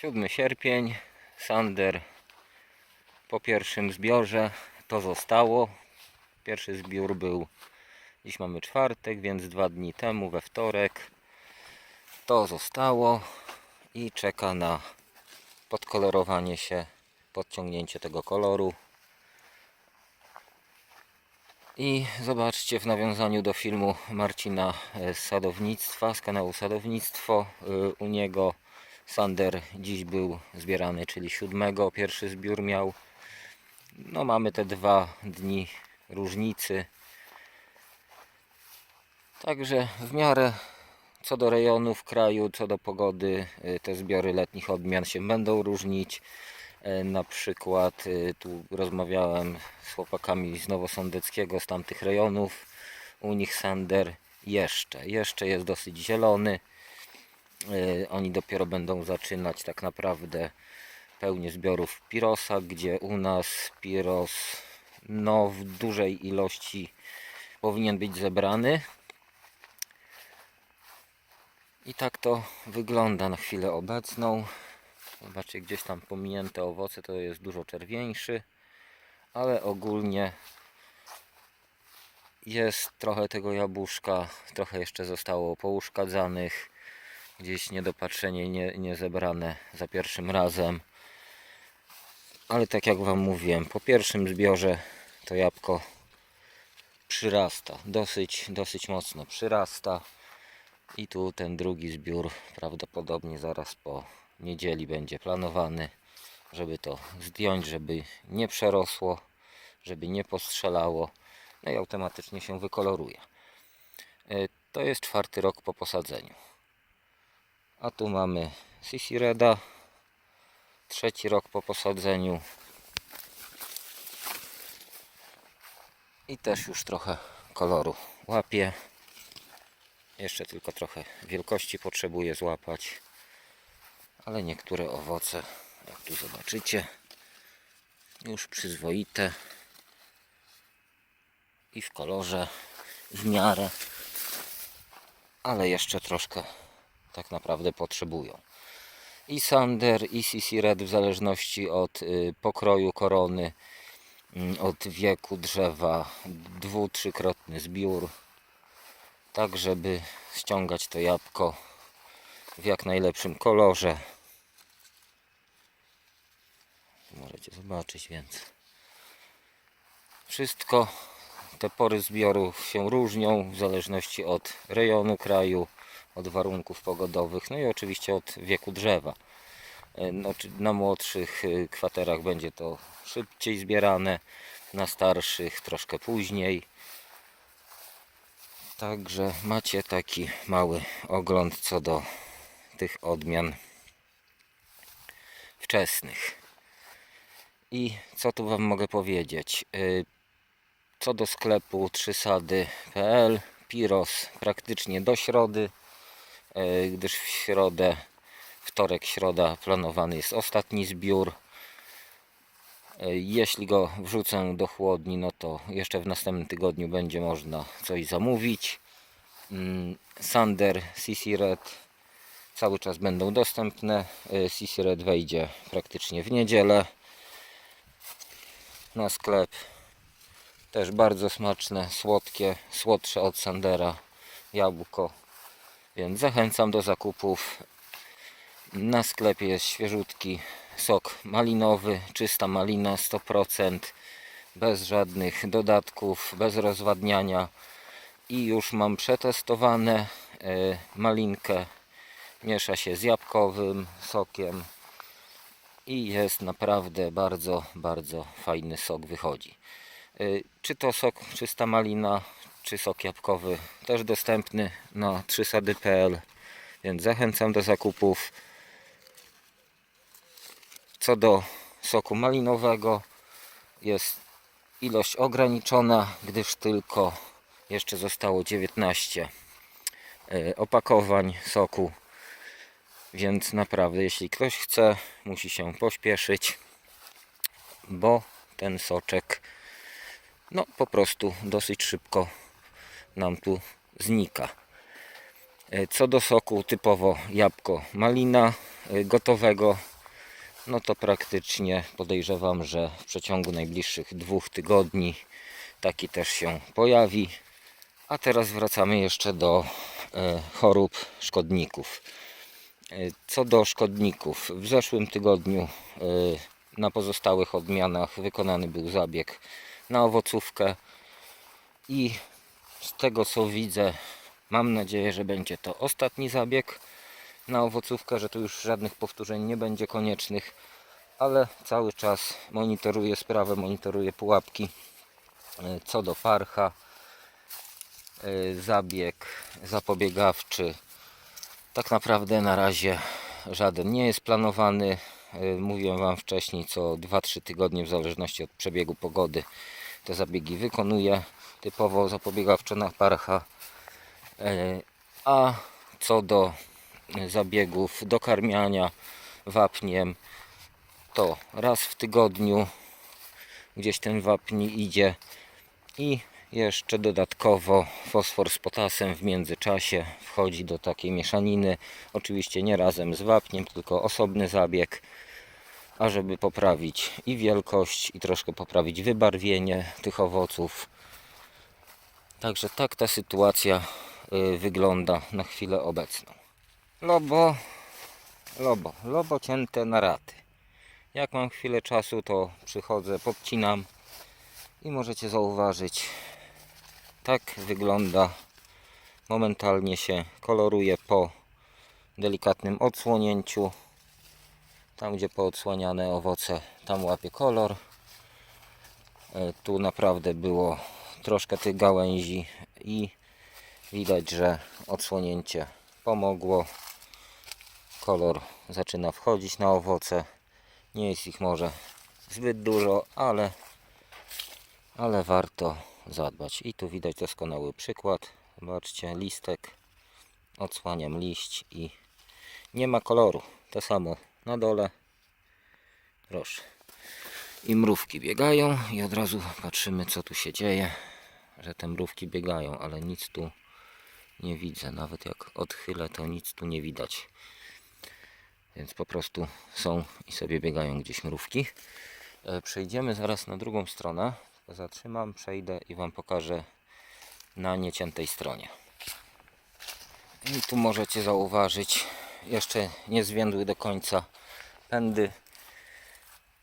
7 sierpień, Sander po pierwszym zbiorze to zostało. Pierwszy zbiór był, dziś mamy czwartek, więc dwa dni temu, we wtorek. To zostało i czeka na podkolorowanie się, podciągnięcie tego koloru. I zobaczcie w nawiązaniu do filmu Marcina e, z sadownictwa, z kanału Sadownictwo. y, U niego Sander dziś był zbierany, czyli siódmego. Pierwszy zbiór miał. No mamy te dwa dni różnicy. Także w miarę co do rejonów kraju, co do pogody, y, te zbiory letnich odmian się będą różnić. E, Na przykład y, tu rozmawiałem z chłopakami z Nowosądeckiego, z tamtych rejonów. U nich sander jeszcze, jeszcze jest dosyć zielony. E, Oni dopiero będą zaczynać tak naprawdę pełnię zbiorów pirosa, gdzie u nas piros no, w dużej ilości powinien być zebrany. I tak to wygląda na chwilę obecną. Zobaczcie, gdzieś tam pominięte owoce to jest dużo czerwieńszy, ale ogólnie jest trochę tego jabłuszka, trochę jeszcze zostało pouszkadzanych, gdzieś niedopatrzenie, nie, nie zebrane za pierwszym razem. Ale tak jak Wam mówiłem, po pierwszym zbiorze to jabłko przyrasta, dosyć, dosyć mocno przyrasta. I tu ten drugi zbiór prawdopodobnie zaraz po niedzieli będzie planowany, żeby to zdjąć, żeby nie przerosło, żeby nie postrzelało. No i automatycznie się wykoloruje. E, To jest czwarty rok po posadzeniu. A tu mamy Sisi Reda. Trzeci rok po posadzeniu. I też już trochę koloru łapie. Jeszcze tylko trochę wielkości potrzebuję złapać. Ale niektóre owoce, jak tu zobaczycie, już przyzwoite. I w kolorze w miarę. Ale jeszcze troszkę tak naprawdę potrzebują. I Sander, i CC Red w zależności od y, pokroju korony, mm, od wieku drzewa, dwu, trzykrotny zbiór tak żeby ściągać to jabłko w jak najlepszym kolorze. Możecie zobaczyć, więc wszystko te pory zbiorów się różnią w zależności od rejonu kraju, od warunków pogodowych, no i oczywiście od wieku drzewa. E, No, na młodszych y, kwaterach będzie to szybciej zbierane, na starszych troszkę później. Także macie taki mały ogląd co do tych odmian wczesnych. I co tu Wam mogę powiedzieć? Y, Co do sklepu trzysady.pl Piros praktycznie do środy, gdyż w środę, wtorek, środa planowany jest ostatni zbiór. Y, Jeśli go wrzucę do chłodni, no to jeszcze w następnym tygodniu będzie można coś zamówić. Mm, Sander, CC Red cały czas będą dostępne. CC Red wejdzie praktycznie w niedzielę na sklep. Też bardzo smaczne, słodkie, słodsze od Sandera jabłko. Więc zachęcam do zakupów. Na sklepie jest świeżutki sok malinowy, czysta malina 100%, bez żadnych dodatków, bez rozwadniania. I już mam przetestowane e, malinkę. Miesza się z jabłkowym sokiem i jest naprawdę bardzo, bardzo fajny sok wychodzi. E, Czy to sok czysta malina, czy sok jabłkowy też dostępny na trzysady.pl, więc zachęcam do zakupów. Co do soku malinowego jest ilość ograniczona, gdyż tylko jeszcze zostało 19 e, opakowań soku. Więc naprawdę, jeśli ktoś chce, musi się pośpieszyć, bo ten soczek no po prostu dosyć szybko nam tu znika. E, Co do soku typowo jabłko malina, y, gotowego, no to praktycznie podejrzewam, że w przeciągu najbliższych dwóch tygodni taki też się pojawi. A teraz wracamy jeszcze do e, chorób szkodników. E, Co do szkodników, w zeszłym tygodniu e, na pozostałych odmianach wykonany był zabieg na owocówkę i z tego co widzę, mam nadzieję, że będzie to ostatni zabieg na owocówkę, że tu już żadnych powtórzeń nie będzie koniecznych, ale cały czas monitoruję sprawę, monitoruję pułapki. E, Co do parcha, e, zabieg zapobiegawczy, tak naprawdę na razie żaden nie jest planowany. E, Mówiłem Wam wcześniej, co 2-3 tygodnie, w zależności od przebiegu pogody, te zabiegi wykonuję typowo zapobiegawczo na parcha. E, A co do zabiegów dokarmiania wapniem, to raz w tygodniu gdzieś ten wapń idzie i jeszcze dodatkowo fosfor z potasem w międzyczasie wchodzi do takiej mieszaniny. Oczywiście nie razem z wapniem, tylko osobny zabieg, ażeby poprawić i wielkość, i troszkę poprawić wybarwienie tych owoców. Także tak ta sytuacja y, wygląda na chwilę obecną. Lobo, lobo, lobo cięte na raty. Jak mam chwilę czasu, to przychodzę, podcinam i możecie zauważyć, tak wygląda. Momentalnie się koloruje po delikatnym odsłonięciu. Tam, gdzie poodsłaniane owoce, tam łapie kolor. E, Tu naprawdę było troszkę tych gałęzi i widać, że odsłonięcie pomogło. Kolor zaczyna wchodzić na owoce. Nie jest ich może zbyt dużo, ale, ale warto zadbać. I tu widać doskonały przykład. Zobaczcie, listek. Odsłaniam liść i nie ma koloru. To samo na dole. Proszę. I mrówki biegają i od razu patrzymy co tu się dzieje. Że te mrówki biegają, ale nic tu nie widzę. Nawet jak odchylę, to nic tu nie widać. Więc po prostu są i sobie biegają gdzieś mrówki. E, Przejdziemy zaraz na drugą stronę. Zatrzymam, przejdę i Wam pokażę na nieciętej stronie. I tu możecie zauważyć, jeszcze nie zwiędły do końca pędy.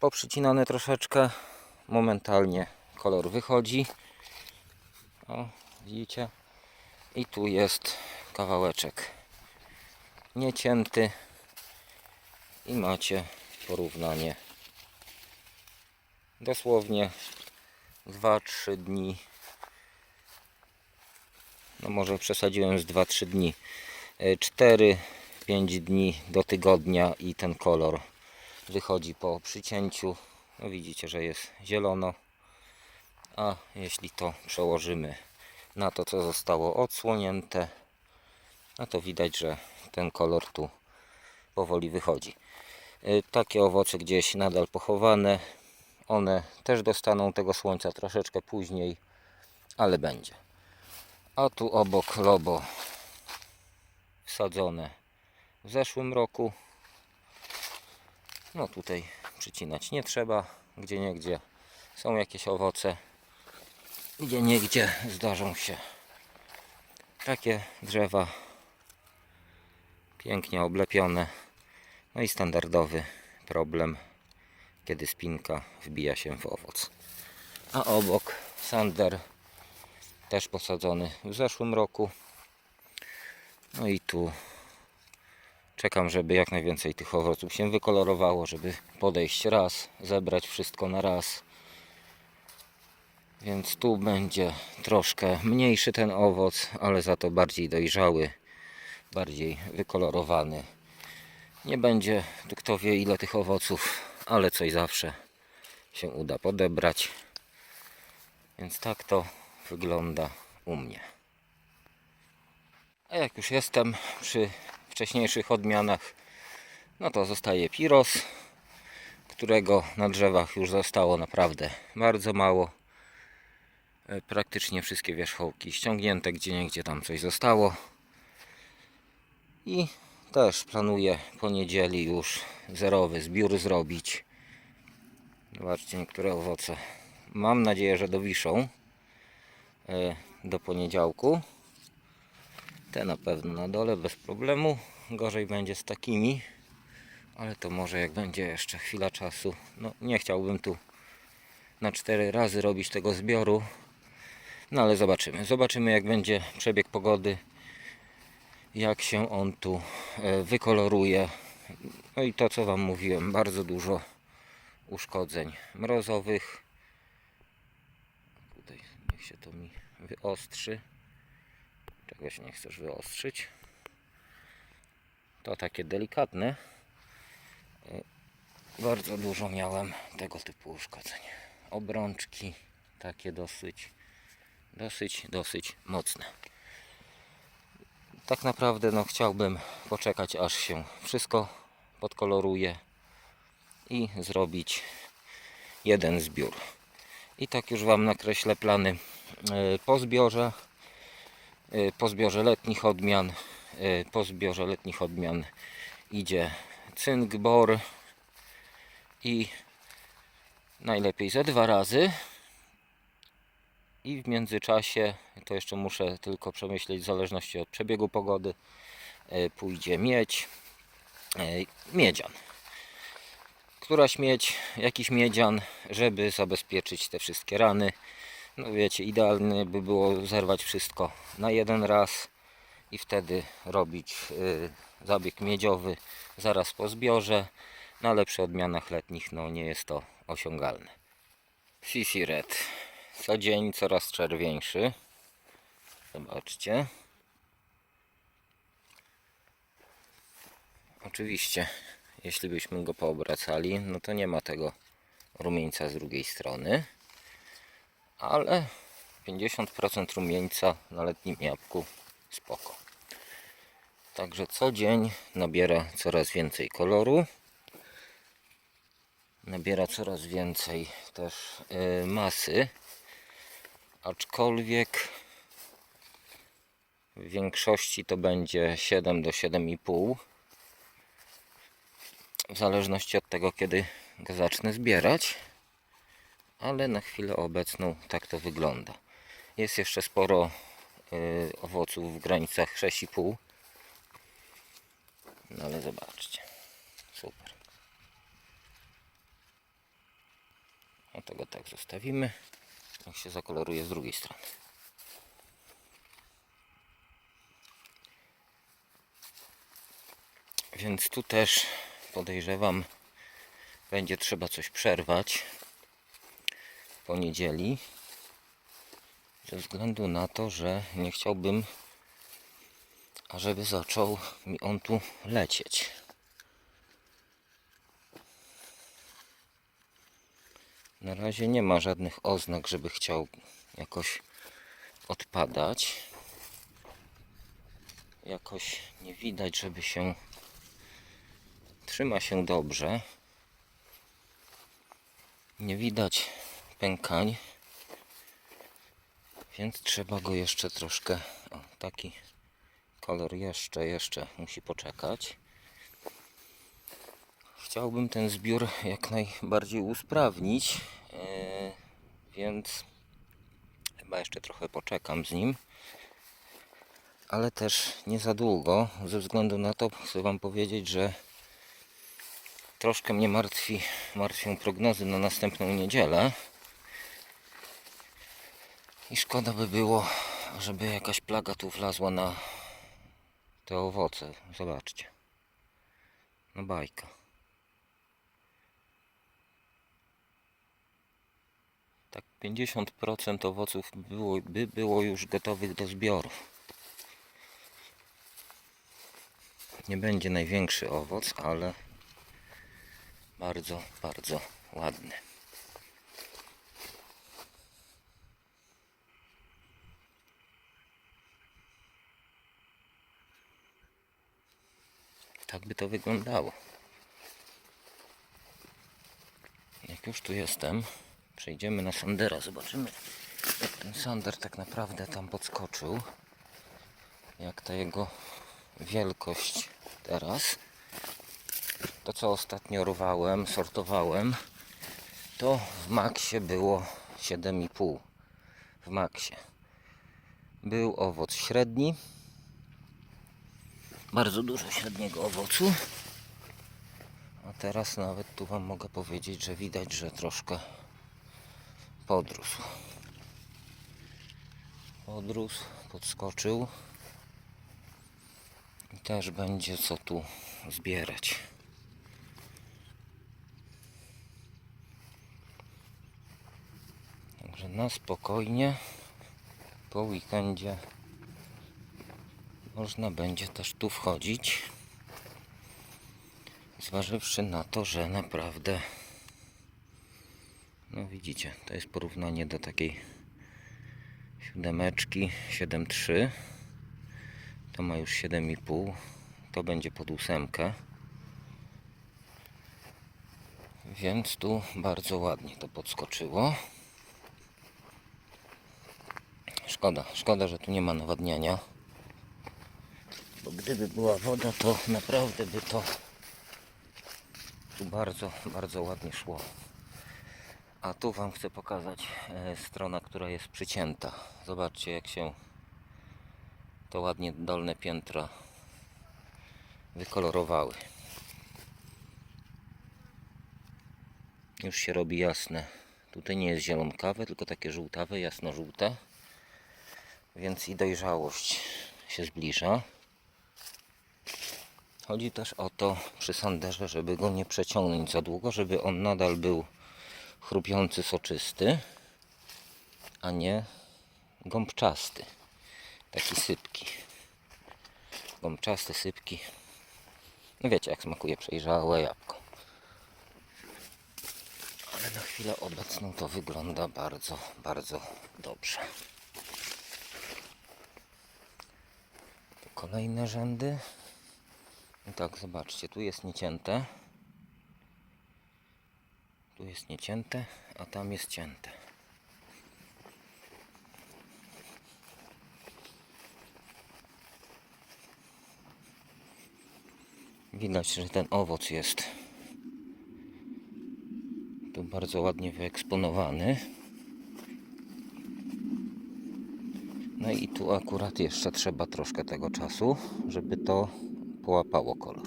Poprzycinane troszeczkę. Momentalnie kolor wychodzi. O, widzicie? I tu jest kawałeczek niecięty i macie porównanie dosłownie 2-3 dni no może przesadziłem z 2-3 dni 4-5 dni do tygodnia i ten kolor wychodzi po przycięciu no widzicie, że jest zielono a jeśli to przełożymy na to, co zostało odsłonięte no to widać, że ten kolor tu powoli wychodzi. Y, Takie owoce gdzieś nadal pochowane. One też dostaną tego słońca troszeczkę później, ale będzie. A tu obok lobo wsadzone w zeszłym roku. No tutaj przycinać nie trzeba. Gdzie niegdzie są jakieś owoce. Gdzie niegdzie zdarzą się takie drzewa pięknie oblepione. No i standardowy problem, kiedy spinka wbija się w owoc. A obok sander też posadzony w zeszłym roku. No i tu czekam, żeby jak najwięcej tych owoców się wykolorowało, żeby podejść raz, zebrać wszystko na raz. Więc tu będzie troszkę mniejszy ten owoc, ale za to bardziej dojrzały, bardziej wykolorowany. Nie będzie tu kto wie ile tych owoców, ale coś zawsze się uda podebrać. Więc tak to wygląda u mnie. A jak już jestem przy wcześniejszych odmianach, no to zostaje piros, którego na drzewach już zostało naprawdę bardzo mało. E, Praktycznie wszystkie wierzchołki ściągnięte, gdzie niegdzie tam coś zostało. I Też planuję po niedzieli już zerowy zbiór zrobić. Zobaczcie niektóre owoce. Mam nadzieję, że dowiszą e, do poniedziałku. Te na pewno na dole bez problemu. Gorzej będzie z takimi. Ale to może jak będzie jeszcze chwila czasu. No nie chciałbym tu na cztery razy robić tego zbioru. No ale zobaczymy. Zobaczymy jak będzie przebieg pogody. Jak się on tu e, wykoloruje. No i to co Wam mówiłem. Bardzo dużo uszkodzeń mrozowych. Tutaj niech się to mi wyostrzy. Czegoś nie chcesz wyostrzyć. To takie delikatne. E, Bardzo dużo miałem tego typu uszkodzeń. Obrączki takie dosyć, dosyć, dosyć mocne. Tak naprawdę no chciałbym poczekać aż się wszystko podkoloruje i zrobić jeden zbiór. I tak już Wam nakreślę plany e, po zbiorze. E, Po zbiorze letnich odmian. e, Po zbiorze letnich odmian idzie cynk, bor i najlepiej ze dwa razy. I w międzyczasie, to jeszcze muszę tylko przemyśleć w zależności od przebiegu pogody, e, pójdzie miedź, miedzian. Któraś miedź, jakiś miedzian, żeby zabezpieczyć te wszystkie rany. No wiecie, idealnie by było zerwać wszystko na jeden raz i wtedy robić y, zabieg miedziowy zaraz po zbiorze. No ale przy odmianach letnich no, nie jest to osiągalne. CC Red. Co dzień coraz czerwieńszy. Zobaczcie. Oczywiście, jeśli byśmy go poobracali, no to nie ma tego rumieńca z drugiej strony. Ale 50% rumieńca na letnim jabłku spoko. Także co dzień nabiera coraz więcej koloru. Nabiera coraz więcej też y, masy. Aczkolwiek w większości to będzie 7 do 7,5 w zależności od tego kiedy go zacznę zbierać ale na chwilę obecną tak to wygląda. Jest jeszcze sporo y, owoców w granicach 6,5 no ale zobaczcie. Super. A tego tak zostawimy. Niech się zakoloruje z drugiej strony. Więc tu też podejrzewam, będzie trzeba coś przerwać po niedzieli. Ze względu na to, że nie chciałbym, ażeby zaczął mi on tu lecieć. Na razie nie ma żadnych oznak, żeby chciał jakoś odpadać. Jakoś nie widać, żeby się trzyma się dobrze. Nie widać pękań. Więc trzeba go jeszcze troszkę. O, taki kolor jeszcze, jeszcze musi poczekać. Chciałbym ten zbiór jak najbardziej usprawnić, e, więc chyba jeszcze trochę poczekam z nim ale też nie za długo. Ze względu na to chcę Wam powiedzieć, że troszkę mnie martwi, martwią prognozy na następną niedzielę. I szkoda by było, żeby jakaś plaga tu wlazła na te owoce. Zobaczcie. No bajka. Tak 50% owoców było, by było już gotowych do zbioru. Nie będzie największy owoc, ale bardzo, bardzo ładny. Tak by to wyglądało. Jak już tu jestem, przejdziemy na Sandera, zobaczymy jak ten Sander tak naprawdę tam podskoczył. Jak ta jego wielkość teraz. To co ostatnio rwałem, sortowałem, to w maksie było 7,5. W maksie. Był owoc średni. Bardzo dużo średniego owocu. A teraz nawet tu Wam mogę powiedzieć, że widać, że troszkę podrósł. Podrósł, podskoczył. I też będzie co tu zbierać. Także na spokojnie po weekendzie można będzie też tu wchodzić. Zważywszy na to, że naprawdę no widzicie, to jest porównanie do takiej siódemeczki 7.3 to ma już 7,5 to będzie pod ósemkę. Więc tu bardzo ładnie to podskoczyło. Szkoda, szkoda, że tu nie ma nawadniania gdyby była woda to naprawdę by to tu bardzo, bardzo ładnie szło a tu Wam chcę pokazać e, strona, która jest przycięta zobaczcie jak się to ładnie dolne piętra wykolorowały. Już się robi jasne. Tutaj nie jest zielonkawe, tylko takie żółtawe, jasno-żółte. Więc i dojrzałość się zbliża. Chodzi też o to przy sanderze, żeby go nie przeciągnąć za długo, żeby on nadal był chrupiący, soczysty, a nie gąbczasty. Taki sypki. Gąbczaste sypki. No wiecie jak smakuje przejrzałe jabłko. Ale na chwilę obecną to wygląda bardzo, bardzo dobrze. Kolejne rzędy. Tak, zobaczcie, tu jest niecięte. Tu jest niecięte, a tam jest cięte. Widać, że ten owoc jest tu bardzo ładnie wyeksponowany. No i tu akurat jeszcze trzeba troszkę tego czasu, żeby to połapało kolor.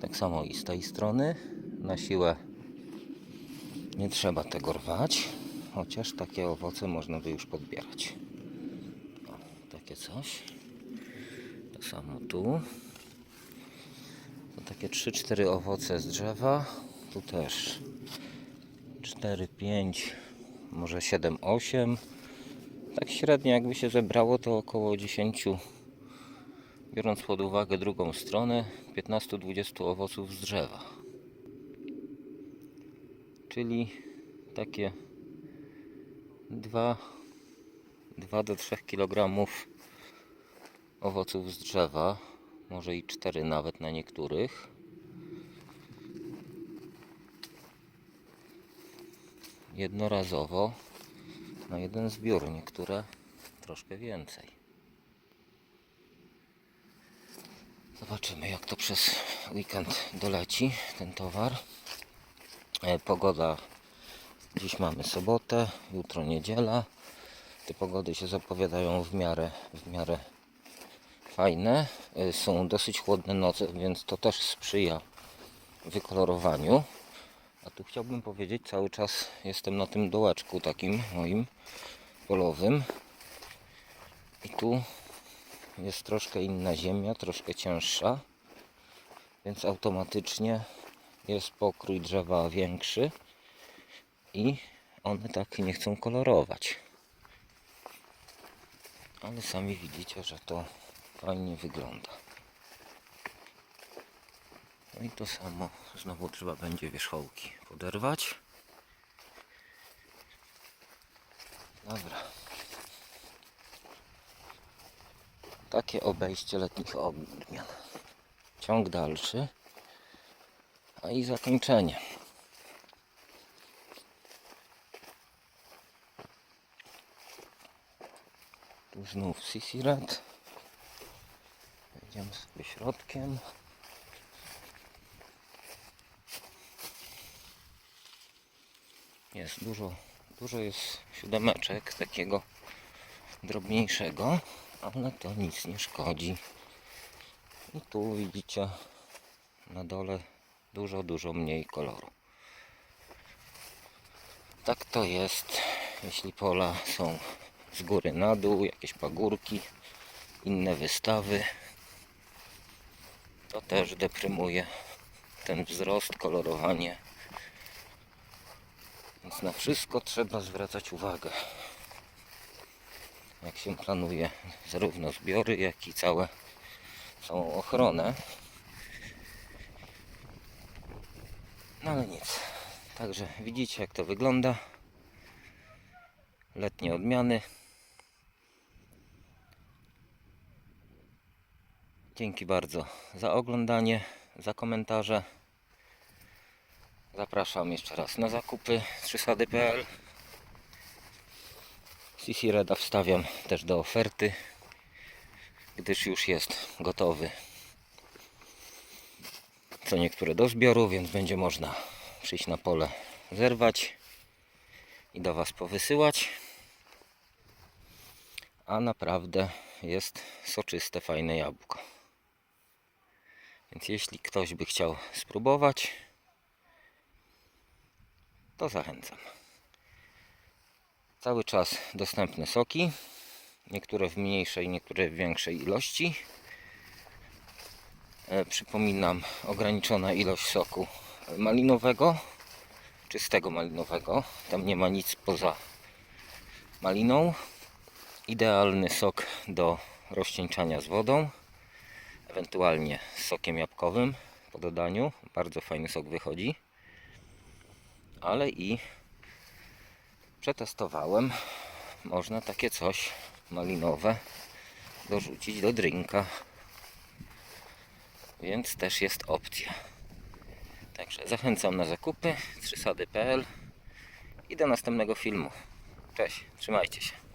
Tak samo i z tej strony. Na siłę nie trzeba tego rwać, chociaż takie owoce można by już podbierać. O, takie coś. To samo tu. To takie 3-4 owoce z drzewa. Tu też 4, 5, może 7, 8. Tak średnio jakby się zebrało to około 10 biorąc pod uwagę drugą stronę 15-20 owoców z drzewa. Czyli takie 2, 2 do 3 kg owoców z drzewa, może i 4 nawet na niektórych. Jednorazowo na jeden zbiór, niektóre troszkę więcej. Zobaczymy jak to przez weekend doleci ten towar. E, Pogoda dziś mamy sobotę, jutro niedziela. Te pogody się zapowiadają w miarę, w miarę fajne. E, Są dosyć chłodne noce, więc to też sprzyja wykolorowaniu. A tu chciałbym powiedzieć, cały czas jestem na tym dołeczku takim moim polowym. I tu jest troszkę inna ziemia, troszkę cięższa, więc automatycznie jest pokrój drzewa większy i one tak nie chcą kolorować. Ale sami widzicie, że to fajnie wygląda. No i to samo znowu trzeba będzie wierzchołki poderwać. Dobra. Takie obejście letnich odmian. Ciąg dalszy. A i zakończenie. Tu znów sisirat. Wejdziemy sobie środkiem. Jest dużo, dużo jest siódemeczek takiego drobniejszego ale to nic nie szkodzi. I tu widzicie na dole dużo, dużo mniej koloru. Tak to jest, jeśli pola są z góry na dół, jakieś pagórki, inne wystawy. To też deprymuje ten wzrost, kolorowanie. Więc na wszystko trzeba zwracać uwagę. Jak się planuje zarówno zbiory, jak i całe, całą ochronę. No ale nic. Także widzicie jak to wygląda. Letnie odmiany. Dzięki bardzo za oglądanie, za komentarze. Zapraszam jeszcze raz na zakupy 3sady.pl CC Reda wstawiam też do oferty, gdyż już jest gotowy co niektóre do zbioru, więc będzie można przyjść na pole, zerwać i do Was powysyłać. A naprawdę jest soczyste, fajne jabłko. Więc jeśli ktoś by chciał spróbować, to zachęcam. Cały czas dostępne soki, niektóre w mniejszej, niektóre w większej ilości. E, Przypominam, ograniczona ilość soku malinowego, czystego malinowego. Tam nie ma nic poza maliną. Idealny sok do rozcieńczania z wodą, ewentualnie z sokiem jabłkowym po dodaniu. Bardzo fajny sok wychodzi. Ale i przetestowałem, można takie coś malinowe dorzucić do drinka więc też jest opcja. Także zachęcam na zakupy 3sady.pl i do następnego filmu. Cześć, trzymajcie się.